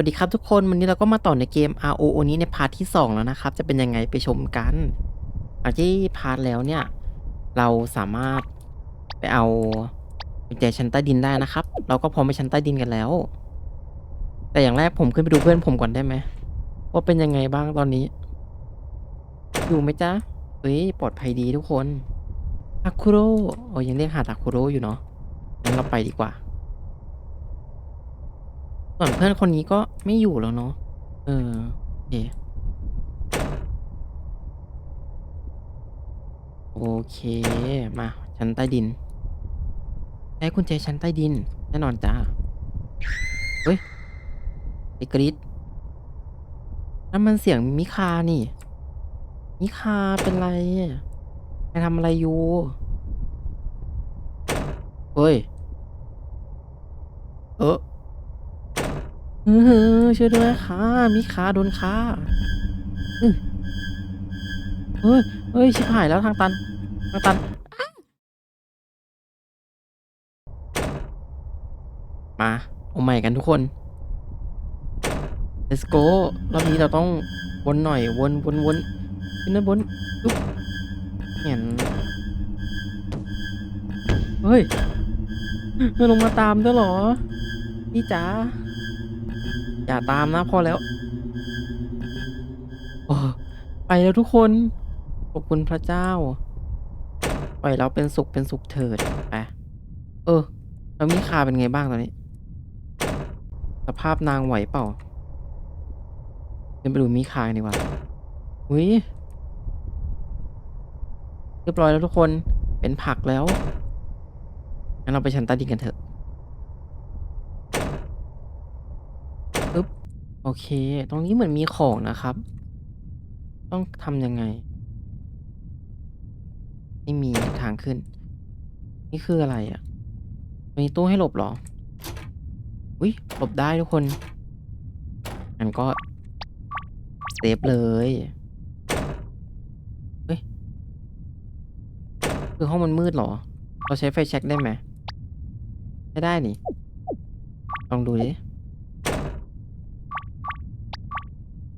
วัสดีครับทุกคน วันนี้เราก็มาต่อในเกม RO นี้ในพาร์ทที่ 2 แล้วนะครับ จะเป็นยังไงไปชมกันหลังที่พาร์ทแล้วเนี่ย เราสามารถไปเอากุญแจชั้นใต้ดินได้นะครับ เราก็พร้อมไปชั้นใต้ดินกันแล้ว แต่อย่างแรกผมขึ้นไปดูเพื่อนผมก่อนได้ไหมว่าเป็นยังไงบ้างตอนนี้ อยู่ไหมจ๊ะเฮ้ยปลอดภัยดีทุกคนทาคุโร่โอ้ยังเรียกหาทาคุโร่อยู่เนาะงั้นเราไปดีกว่า ส่วนเพื่อนคนนี้ก็ไม่อยู่แล้วเนาะ เออโอเคโอเค มา ชั้นใต้ดินได้กุญแจชั้นใต้ดิน แน่นอนจ้า เฮ้ยไอกรีดนั่นมันเสียงมิคานี่ มิคาเป็นไรไปทำอะไรอยู่ เฮ้ย เออ เออช่วยด้วยค่ะมิคาโดนฆ่าอื้อเฮ้ยเฮ้ย ชิบหายแล้วทางตัน ทางตัน มาเอาใหม่กันทุกคน let's go รอบนี้เราต้องวนหน่อย วนวนวนขึ้นด้านบนปุ๊บเห็นเฮ้ยเธอลงมาตามด้วยหรอพี่จ๋า อย่าตามนะพอแล้วอไปแล้วทุกคน ขอบคุณพระเจ้า ปล่อยเราเป็นสุขเป็นสุขเถิดไปเออ แล้วมีคาเป็นไงบ้างตอนนี้ สภาพนางไหวเปล่าเดินไปดูมีคากันดีกว่าอุ้ยเรียบร้อยแล้วทุกคนเป็นผักแล้วงั้นเราไปชั้นใต้ดินกันเถอะ ปึ๊บ โอเค ตรงนี้เหมือนมีของนะครับ ต้องทำยังไง ไม่มีทางขึ้น นี่คืออะไรอะ่ะมีตู้ให้หลบเหรอ อุ้ยหลบได้ทุกคนงั้นก็เซฟเลยเฮ้ย คือห้องมันมืดเหรอ เราใช้ไฟแช็กได้ไหม ไม่ได้นี่ ลองดูดิ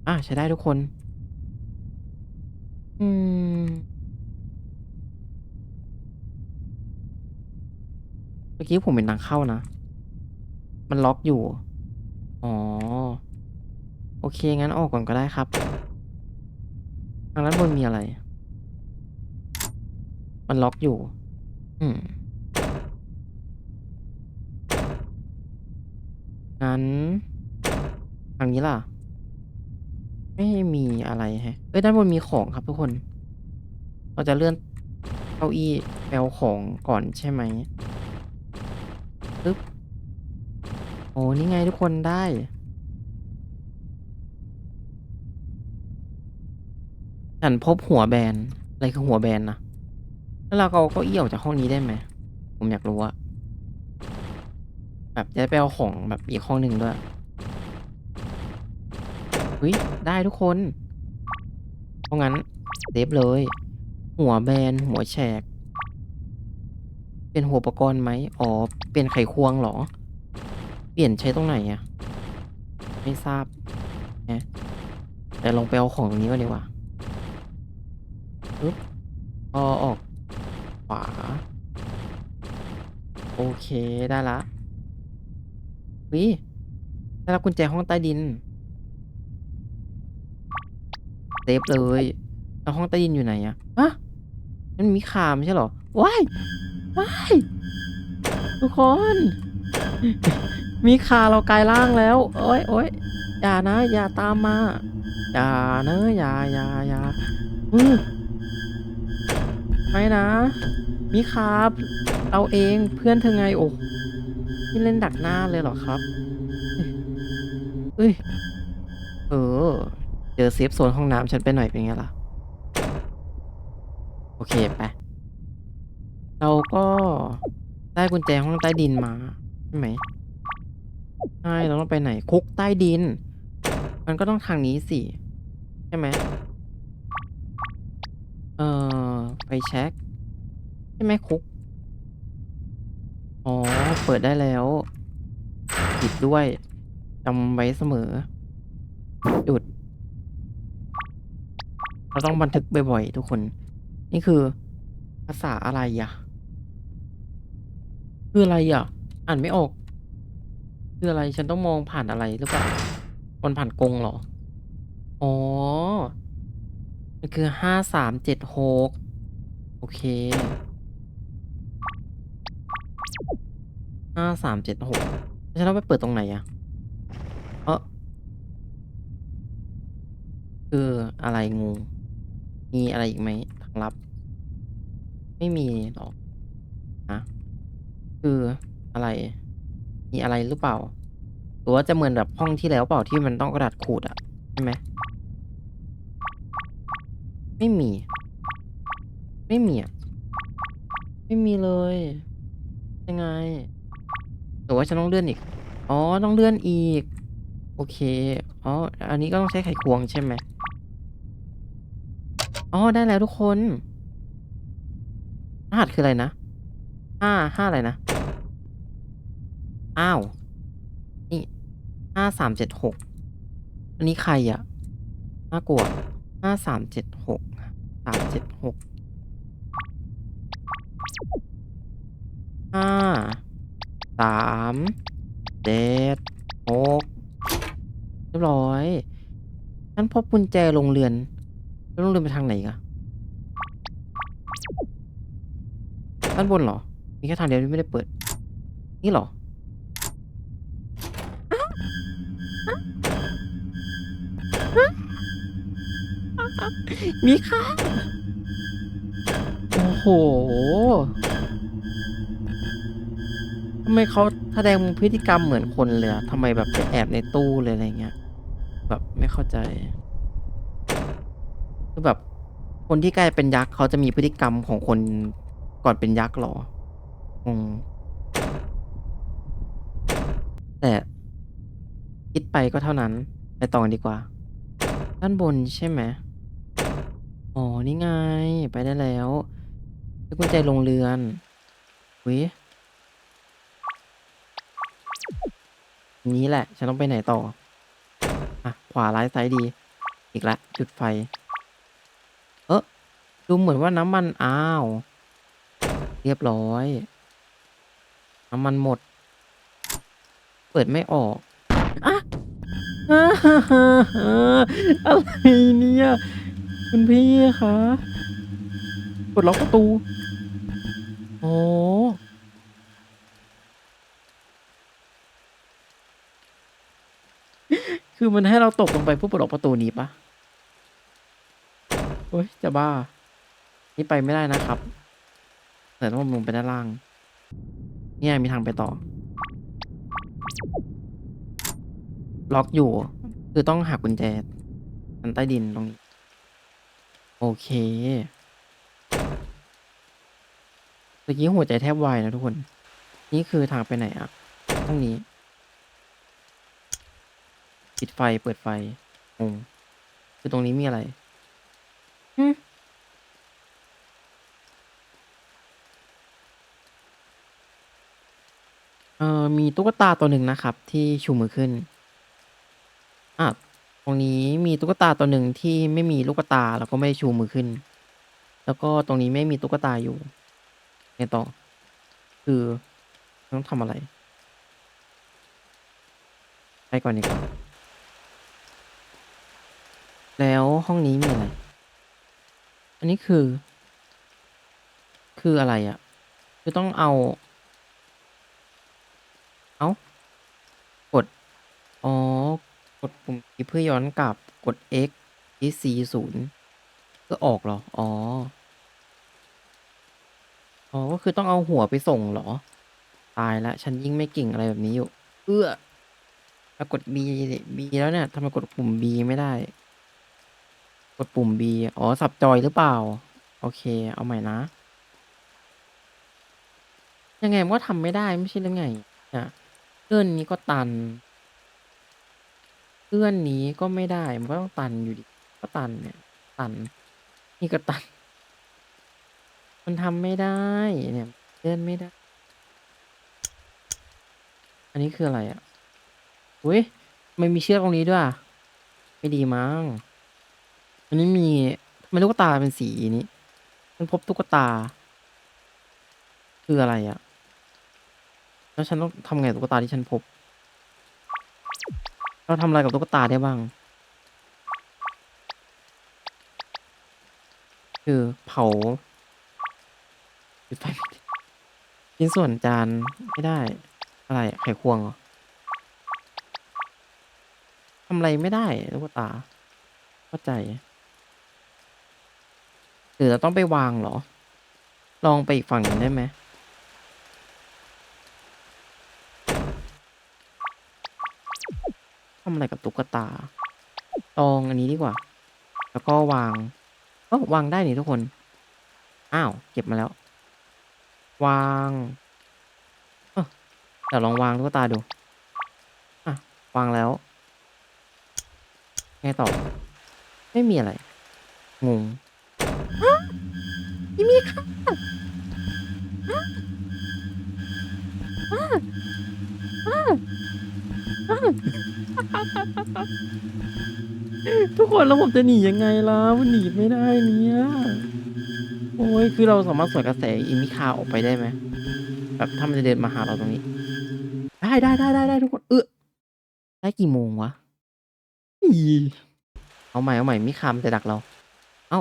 อะใช้ได้ทุกคน อืม เมื่อกี้ผมเป็นทางเข้านะ มันล็อกอยู่ อ๋อ โอเค งั้นออกก่อนก็ได้ครับ ทางด้านบนมีอะไร มันล็อกอยู่ อืม งั้น ทางนี้ล่ะ ไม่มีอะไรฮะเอ้ยด้านบนมีของครับทุกคน เราจะเลื่อนเก้าอี้แปลของก่อนใช่ไหมปึ๊บโอ้นี่ไงทุกคนได้ ฉันพบหัวแบน อะไรคือหัวแบนนะแล้วเราก็เอาเก้าอี้ออกจากห้องนี้ได้ไหม ผมอยากรู้อะแบบจะไปเอาของแบบอีกห้องหนึ่งด้วย เฮ้ย ได้ทุกคน เพราะงั้นเซฟเลย หัวแบน หัวแฉก เป็นหัวอุปกรณ์ไหมอ๋อ เป็นไขควงเหรอ เปลี่ยนใช้ตรงไหนอะไม่ทราบนะแต่ลองไปเอาของตรงนี้ก่อนดีกว่าปึ๊บพอออก ขวา โอเค ได้ละวิได้รับกุญแจห้องใต้ดิน เซฟเลยแล้วห้องใต้ดินอยู่ไหนอะฮะนั่นมีคาไม่ใช่เหรอว้ายว้ายทุกคน มีคาเรากลายร่างแล้ว โอ้ยโอ้ยอย่านะ อย่าตามมา อย่าเนอะอย่าอย่าอย่าอือไม่นะ มีคาเอาเองเพื่อนเธอไงโอ้นี่เล่นดักหน้าเลยเหรอครับ เอ้ย เออเจอเซฟโซนห้องน้ำฉันไปหน่อยเป็นไงล่ะ โอเคไป เราก็ได้กุญแจห้องใต้ดินมาใช่ไหมใช่เราต้องไปไหน คุกใต้ดิน มันก็ต้องทางนี้สิ ใช่ไหมเออไปเช็คใช่ไหมคุก อ๋อ เปิดได้แล้วปิดด้วยจำไว้เสมอหยุด เราต้องบันทึกบ่อยๆทุกคน นี่คือ ภาษาอะไรอะคืออะไรอะอ่านไม่ออก คืออะไรฉันต้องมองผ่านอะไรหรือเปล่ามันผ่านกรงเหรอ อ๋อ มันคือห้าสามเจ็ดหกโอเคห้าสามเจ็ดหกฉันต้องไปเปิดตรงไหนอะเออคืออะไรงู มีอะไรอีกไหมทางลับ ไม่มีหรอกนะคืออะไร มีอะไรหรือเปล่า หรือว่าจะเหมือนแบบห้องที่แล้วเปล่าที่มันต้องกระดาษขูดอะใช่ไหมไม่มี ไม่มีอะไม่มีเลย ยังไงหรือว่าฉันต้องเลื่อนอีก อ๋อ ต้องเลื่อนอีก โอเค อ๋อ อันนี้ก็ต้องใช้ไขควงใช่ไหม อ๋อ ได้แล้วทุกคน รหัสคืออะไรนะห้าห้าอะไรนะ อ้าว นี่ห้าสามเจ็ดหกอันนี้ใครอะน่ากลัวห้าสามเจ็ดหกสามเจ็ดหกห้าสามเจ็ดหกเรียบร้อยฉันพบกุญแจโรงเรือน แล้วโรงเรือนไปทางไหนกอะด้านบนเหรอ มีแค่ทางเดียวที่ไม่ได้เปิด นี่เหรอ มีค่ะ โอ้โห ทำไมเขาแสดงพฤติกรรมเหมือนคนเลยอะทำไมแบบไปแอบในตู้เลยอะไรเงี้ย แบบไม่เข้าใจ คือแบบ คนที่ใกล้เป็นยักษ์เขาจะมีพฤติกรรมของคนก่อนเป็นยักษ์หรออืมแต่คิดไปก็เท่านั้น ไปต่อกันดีกว่า ด้านบนใช่ไหมอ๋อ นี่ไง ไปได้แล้วได้กุญแจโรงเรือนวินี้แหละ ฉันต้องไปไหนต่อ อะ ขวาร้ายซ้ายดี อีกละ จุดไฟ ดูเหมือนว่าน้ำมัน อ้าว เรียบร้อย น้ำมันหมด เปิดไม่ออกอะอะไรเนี่ย คุณพี่คะกดล็อกประตู โอ้คือมันให้เราตกลงไปเพื่อปลดล็อกประตูนี้ปะโอ้ยจะบ้า นี่ไปไม่ได้นะครับ แต่ต้องลงไปด้านล่าง เนี่ยมีทางไปต่อ ล็อกอยู่ คือต้องหากุญแจชั้นใต้ดินตรงนี้ โอเคเมื่อกี้หัวใจแทบวายนะทุกคน นี่คือทางไปไหนอะห้องนี้ ปิดไฟเปิดไฟงงคือตรงนี้มีอะไรหึ เอ่อมีตุ๊กตาตัวหนึ่งนะครับ ที่ชูมือขึ้นอะตรงนี้มีตุ๊กตาตัวหนึ่งที่ไม่มีลูกตาแล้วก็ไม่ชูมือขึ้น แล้วก็ตรงนี้ไม่มีตุ๊กตาอยู่ไงต่อ คือต้องทำอะไร ไปก่อนดีกว่าแล้วห้องนี้มีอะไร อันนี้คือ คืออะไรอะ่ะ คือต้องเอา เอากด อ๋อ กดปุ่ม E เพื่อย้อนกลับกด X ที่ C ศูนย์เพื่อออกเหรอ อ๋อ อ๋อ ก็คือต้องเอาหัวไปส่งเหรอ ตายแล้วฉันยิ่งไม่เก่งอะไรแบบนี้อยู่ เอื้อแล้วกด B B แล้วเนี่ยทำไมกดปุ่ม B ไม่ได้ กดปุ่ม B อ๋อ สับจอยหรือเปล่า โอเค เอาใหม่นะ ยังไงมันก็ทำไม่ได้ไม่ใช่หรือไงเนี่ย เลื่อนนี้ก็ตันเลื่อนนี้ก็ไม่ได้ มันก็ต้องตันอยู่ดี ก็ตันเนี่ย ตัน นี่ก็ตัน มันทำไม่ได้ เนี่ยเลื่อนไม่ได้ อันนี้คืออะไรอะ อุ้ยไม่มีเชือกตรงนี้ด้วย ไม่ดีมั้ง อันนี้มีทำไมตุ๊กตาเป็นสีนี้ฉันพบตุ๊กตา คืออะไรอะ แล้วฉันต้องทำไงกับตุ๊กตาที่ฉันพบ เราทำอะไรกับตุ๊กตาได้บ้าง คือเผาปิดไฟไม่ได้ชิ้นส่วนจานไม่ได้ อะไรไขควงเหรอทำอะไรไม่ได้ตุ๊กตา เข้าใจหรือเราต้องไปวางเหรอ ลองไปอีกฝั่งหนึ่งได้ไหม ทำอะไรกับตุ๊กตาลองอันนี้ดีกว่า แล้วก็วางเออวางได้นี่ทุกคน อ้าว เก็บมาแล้ว วางเออเดี๋ยวลองวางตุ๊กตาดู อะ วางแล้ว ไงต่อ ไม่มีอะไร งงฮะไม่มีค่ะฮะฮะฮะฮะ ทุกคนแล้วผมจะหนียังไงล่ะมันหนีไม่ได้เนี่ย โอ้ยคือเราสามารถสวนกระแสอิมิคาออกไปได้ไหมแบบถ้ามันจะเดินมาหาเราตรงนี้ ได้ได้ได้ได้ได้ทุกคนเออได้กี่โมงวะอีเอาใหม่เอาใหม่มิคามจะดักเรา เอ้า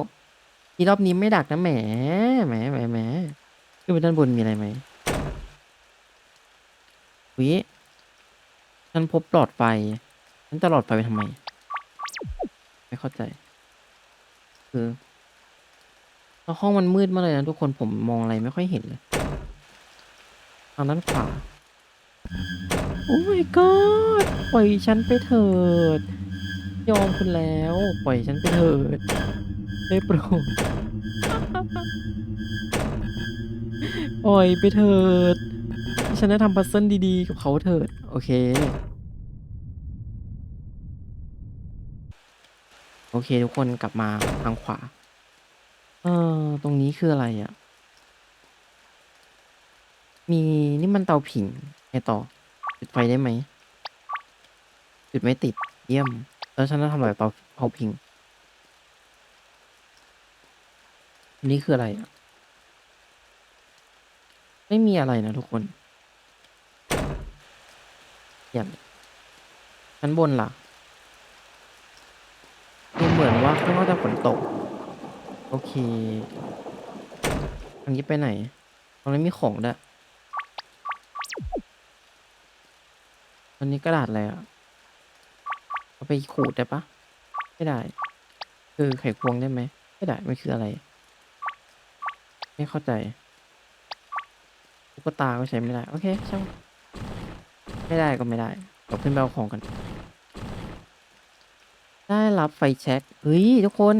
ทีรอบนี้ไม่ดักนะแหมแหมแหมแหมขึ้นไปด้านบนมีอะไรไหมวิฉันพบหลอดไฟ ฉันจะหลอดไฟไปทำไม ไม่เข้าใจ คือแล้วห้องมันมืดมากเลยนะทุกคนผมมองอะไรไม่ค่อยเห็นเลยทางด้านขวาโอ้ my god ปล่อยฉันไปเถิด ยอมคุณแล้ว ปล่อยฉันไปเถิดได้โปรดปล่อยไปเถิด ฉันได้ทำพัซเซิลดีๆ กับเขาเถิด โอเค โอเคทุกคนกลับมาทางขวา เออตรงนี้คืออะไรอะ่ะ มีนี่มันเตาผิงไงต่อ จุดไฟได้ไหม จุดไม่ติดเยี่ยม แล้วฉันจะทำอะไรเตาเผาผิงนนี้คืออะไรอะ่ะ ไม่มีอะไรนะทุกคนเยี่ยมชั้นบนล่ะ เหมือนว่าข้างนอกจะฝนตก โอเคอันนี้ไปไหน ตรงนี้มีของด้วยอันนี้กระดาษอะไรอะเอาไปขูดได้ปะไม่ได้ คือไขควงได้ไหม ไม่ได้ มันคืออะไร ไม่เข้าใจตุ๊กตาก็ใช้ไม่ได้ โอเคช่างไม่ได้ก็ไม่ได้เราขึ้นไปเอาของกัน ได้รับไฟแช็กเฮ้ยทุกคน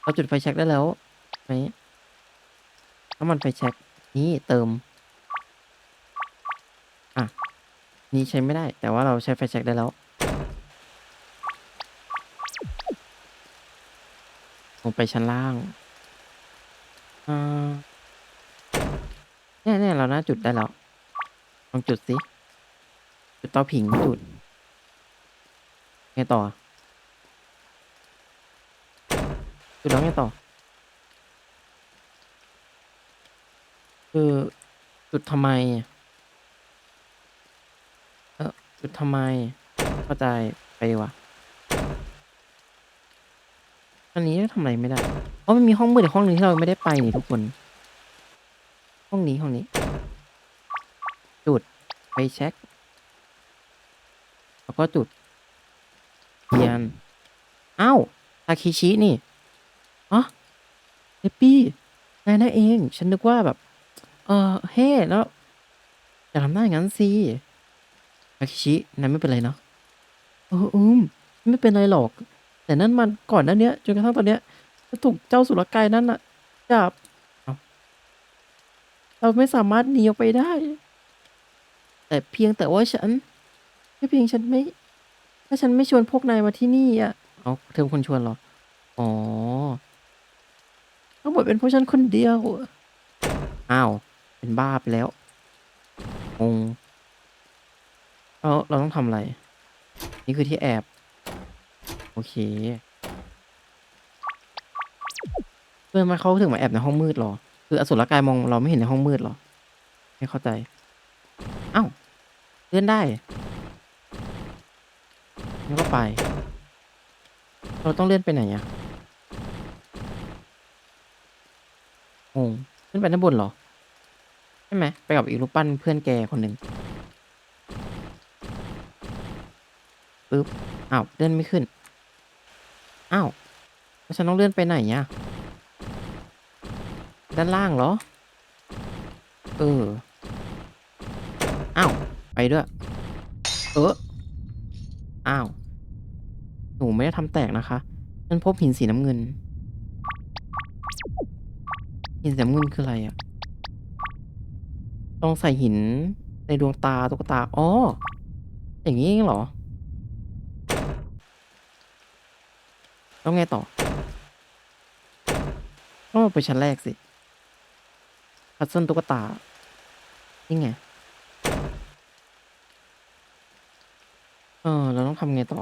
เราจุดไฟแช็กได้แล้วไหมน้ำมันไฟแช็กนี่เติม อะ นี่ใช้ไม่ได้ แต่ว่าเราใช้ไฟแช็กได้แล้วลงไปชั้นล่างอ่าแน่ๆเราน่าจุดได้แล้ว ลองจุดสิ จุดเตาผิงจุด ไงต่อ จุดแล้วไงต่อ คือจุดทำไมเออจุดทำไมเข้าใจไปดีกว่าอันนี้ทำอะไรไม่ได้เพราะมันมีห้องมืดอีกห้องหนึ่งที่เราไม่ได้ไปนี่ทุกคน ห้องนี้ห้องนี้ จุดไปเช็คแล้วก็จุดเทียนอ้าวทาคิชินี่ เดปปี้นายนั่นเอง ฉันนึกว่าแบบ เออเฮ้แล้วอย่าทำหน้าอย่างนั้นสิทาคิชินายไม่เป็นไรเนาะเอออืมไม่เป็นไรหรอก แต่นั่นมันก่อนหนั้นเนี้ยจนกระทั่งตอนเนี้ยจะถูกเจ้าสุรกายนั่นน่ะจับเราไม่สามารถหนีออกไปได้ แต่เพียงแต่ว่าฉันแค่เพียงฉันไม่ ถ้าฉันไม่ชวนพวกนายมาที่นี่อะเอาเธอคนชวนหรอ อ๋อ ทั้งหมดเป็นเพราะฉันคนเดียว อ้าว เป็นบ้าไปแล้วงงเราเราต้องทำอะไร นี่คือที่แอบ โอเค เพื่อนมาเขาถึงมาแอบในห้องมืดหรอ คืออสุรกายมองเราไม่เห็นในห้องมืดหรอ ไม่เข้าใจ เอ้าเลื่อนได้งั้นก็ไป เราต้องเลื่อนไปไหนอะ งงขึ้นไปด้านบนเหรอ ใช่ไหม ไปกับอีรูปปั้นเพื่อนแกคนหนึ่งปึ๊บ อ้าว เลื่อนไม่ขึ้น อ้าวแล้วฉันต้องเลื่อนไปไหนเนี่ยด้านล่างเหรอ เออ อ้าว ไปด้วย เออ อ้าว หนูไม่ได้ทำแตกนะคะ ฉันพบหินสีน้ำเงิน หินสีน้ำเงินคืออะไรอะต้องใส่หินในดวงตาตุ๊กตา อ๋อ อย่างนี้เองเหรอ ต้องไงต่อ ต้องไปชั้นแรกสิพัซเซิลตุ๊กตา นี่ไง เออ เราต้องทำไงต่อ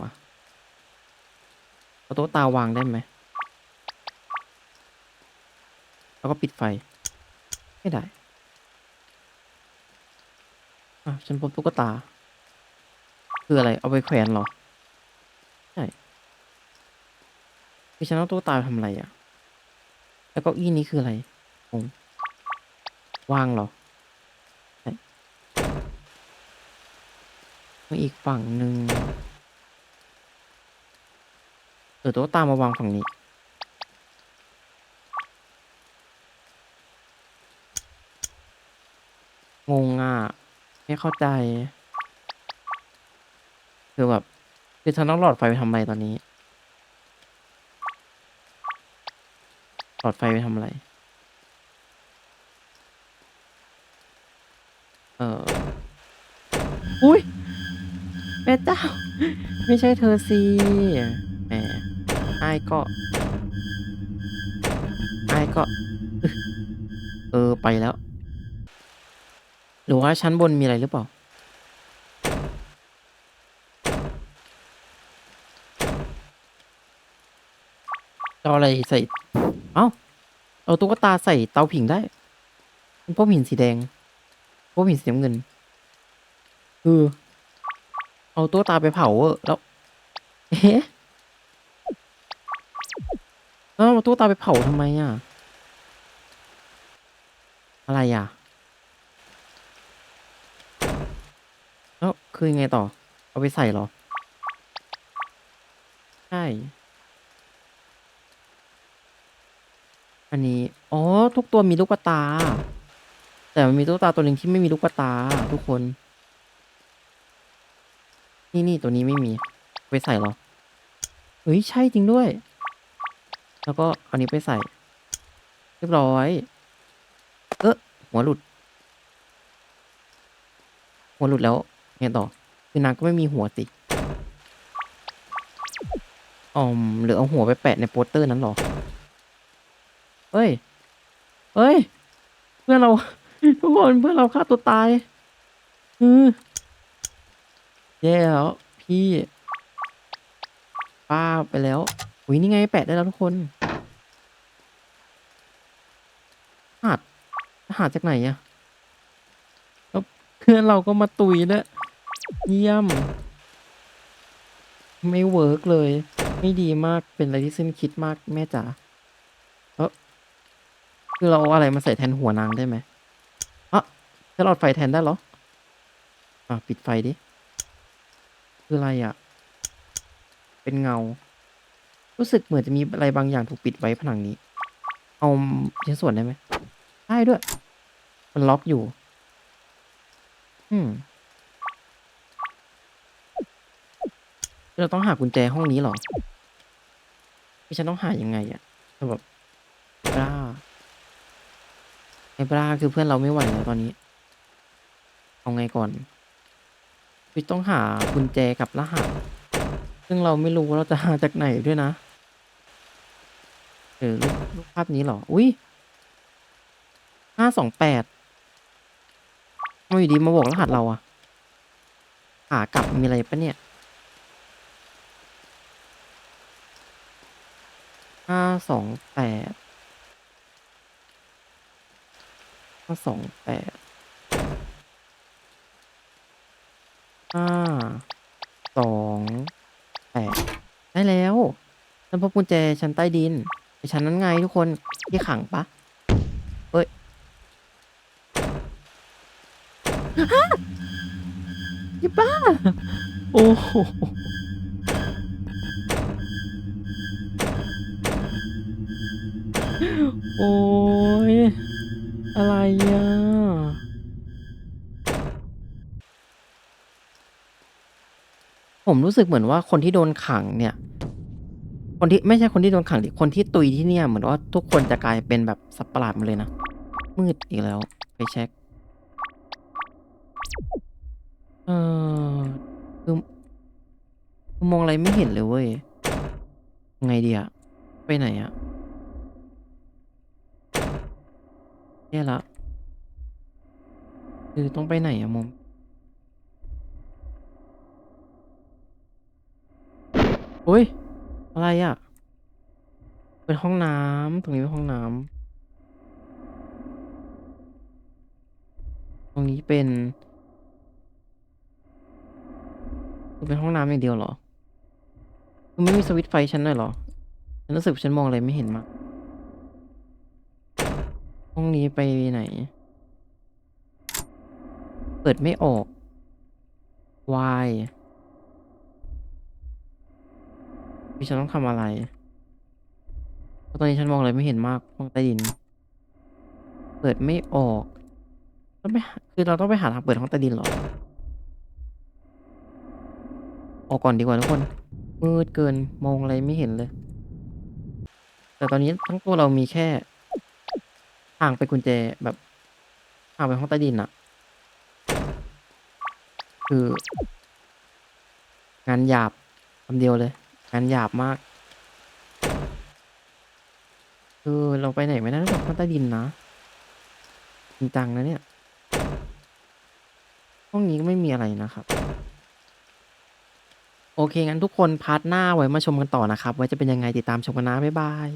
เอาตุ๊กตาวางได้ไหม แล้วก็ปิดไฟ ไม่ได้ อะ ฉันพบตุ๊กตา คืออะไร เอาไปแขวนหรอ ใช่คือฉันเอาตุ๊กตาไปทำอะไรอะ แล้วก็อี้นี้คืออะไรงงวางหรอใช่มาอีกฝั่งหนึ่งเออตุ๊กตามาวางฝั่งนี้ งงอะ ไม่เข้าใจ คือแบบคือฉันต้องหลอดไฟไปทำอะไรตอนนี้ หลอดไฟไปทำอะไร เอออุ้ยแม่เจ้า ไม่ใช่เธอสิแหมไอ้ก็ไอ้ก็ เออ ไปแล้ว หรือว่าชั้นบนมีอะไรหรือเปล่าเอาอะไรใส่ เอ้า เอาตุ๊กตาใส่เตาผิงได้เป็นพวกหินสีแดงพวกหินสีน้ำเงิน คือ เอาตุ๊กตาไปเผาเออแล้วเอ๊ะแล้วเอาตุ๊กตาไปเผาทำไมอะ อะไรอะ แล้ว คือยังไงต่อ เอาไปใส่หรอ ใช่ อันนี้ อ๋อ ทุกตัวมีลูกตา แต่มันมีตุ๊กตาตัวหนึ่งที่ไม่มีลูกตา ทุกคน นี่นี่ตัวนี้ไม่มี ไปใส่หรอ เฮ้ย ใช่จริงด้วย แล้วก็เอานี้ไปใส่ เรียบร้อย เออหัวหลุด หัวหลุดแล้ว ไงต่อ คือนางก็ไม่มีหัวสิอ๋อมหรือเอาหัวไปแปะในโปสเตอร์นั้นหรอ เฮ้ย เฮ้ย เพื่อนเราทุกคนเพื่อนเราฆ่าตัวตายอือแย่แล้ว พี่ ป้าไปแล้วอุ้ยนี่ไงแปะได้แล้วทุกคนหาดหาดจากไหนอะแล้วเพื่อนเราก็มาตุยด้วย เยี่ยม ไม่เวิร์กเลย ไม่ดีมากเป็นอะไรที่สิ้นคิดมากแม่จ๋าเออคือเราเอาอะไรมาใส่แทนหัวนางได้ไหมอะจะหลอดไฟแทนได้เหรอ อะ ปิดไฟดิ คืออะไรอะ เป็นเงา รู้สึกเหมือนจะมีอะไรบางอย่างถูกปิดไว้ผนังนี้ เอาชิ้นส่วนได้ไหมได้ด้วย มันล็อกอยู่ อืม เราต้องหากุญแจห้องนี้หรอที่ฉันต้องหายังไงอะแบบบ้าไอ้บราคือเพื่อนเราไม่ไหวแล้วตอนนี้ เอาไงก่อนพี่ต้องหากุญแจกับรหัส ซึ่งเราไม่รู้ว่าเราจะหาจากไหนด้วยนะเออรูปรูปภาพนี้หรอ อุ้ยห้าสองแปดมาอยู่ดีมาบอกรหัสเราอะขากลับมีอะไรปะเนี่ย ห้าสองแปดห้าสองแปดห้าสองแปดได้แล้วฉันพบกุญแจชั้นใต้ดินไอชั้นนั้นไงทุกคนที่ขังปะเอ้ยยี่บ้า โอ้โห โอ้ย อะไรอะผมรู้สึกเหมือนว่าคนที่โดนขังเนี่ย คนที่ไม่ใช่คนที่โดนขังดิคนที่ตุยที่เนี่ยเหมือนว่าทุกคนจะกลายเป็นแบบสัตว์ประหลาดหมดเลยนะ มืดอีกแล้ว ไปเช็ค เออคือมองอะไรไม่เห็นเลยเว้ย ไงดีอะไปไหนอะ แย่ละคือต้องไปไหนอะมงโอ้ย อะไรอะเป็นห้องน้ำตรงนี้เป็นห้องน้ำตรงนี้เป็นคือเป็นห้องน้ำอย่างเดียวเหรอคือไม่มีสวิตช์ไฟฉันเลยเหรอ ฉันรู้สึกฉันมองอะไรไม่เห็นมาก ห้องนี้ไปไหน เปิดไม่ออก why พี่ฉันต้องทำอะไรเพราะตอนนี้ฉันมองอะไรไม่เห็นมากห้องใต้ดิน เปิดไม่ออกต้องไปคือเราต้องไปหาทางเปิดห้องใต้ดินหรอ ออกก่อนดีกว่าทุกคน มืดเกินมองอะไรไม่เห็นเลย แต่ตอนนี้ทั้งตัวเรามีแค่ ทางไปกุญแจแบบทางไปห้องใต้ดินอะคือ งานหยาบคำเดียวเลย งานหยาบมากคือเราไปไหนไม่ได้นอกจากห้องใต้ดินนะจริงจังนะเนี่ยห้องนี้ก็ไม่มีอะไรนะครับ โอเคงั้นทุกคนพาร์ทหน้าไว้มาชมกันต่อนะครับ ไว้จะเป็นยังไงติดตามชมกันนะ บ๊ายบาย